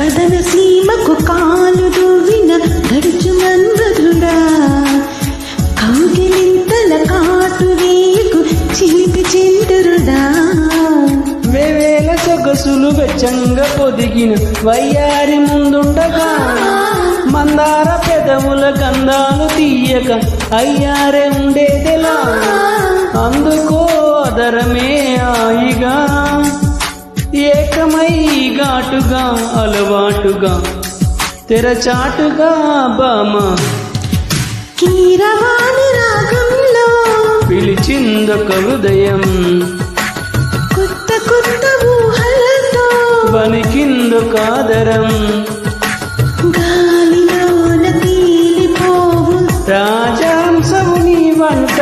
కథన సీమకు కాలు దువ్విన గడుచు మందరుడా కౌగిలింతల కాటు రేకు చిలిపి చిందరుడా. వేవేల సొగసులు వెచ్చంగా పొదిగిన వయ్యారి ముందుండగా. మందార పెదవుల గంధాలు తీయక అయ్యారే ఉండేదెలా. అందుకో అదరమే ఆయిగా. ఘాటుగా అలవాటుగా తెరచాటుగా బామ. కీరవాణి రాగంలో పిలిచిందొక హృదయం. కొత్త కొత్త ఊహలతో వణికిందొక ఆదరం. గాలిలోన తీలిపోవు. రాజాంశము నీ వంట.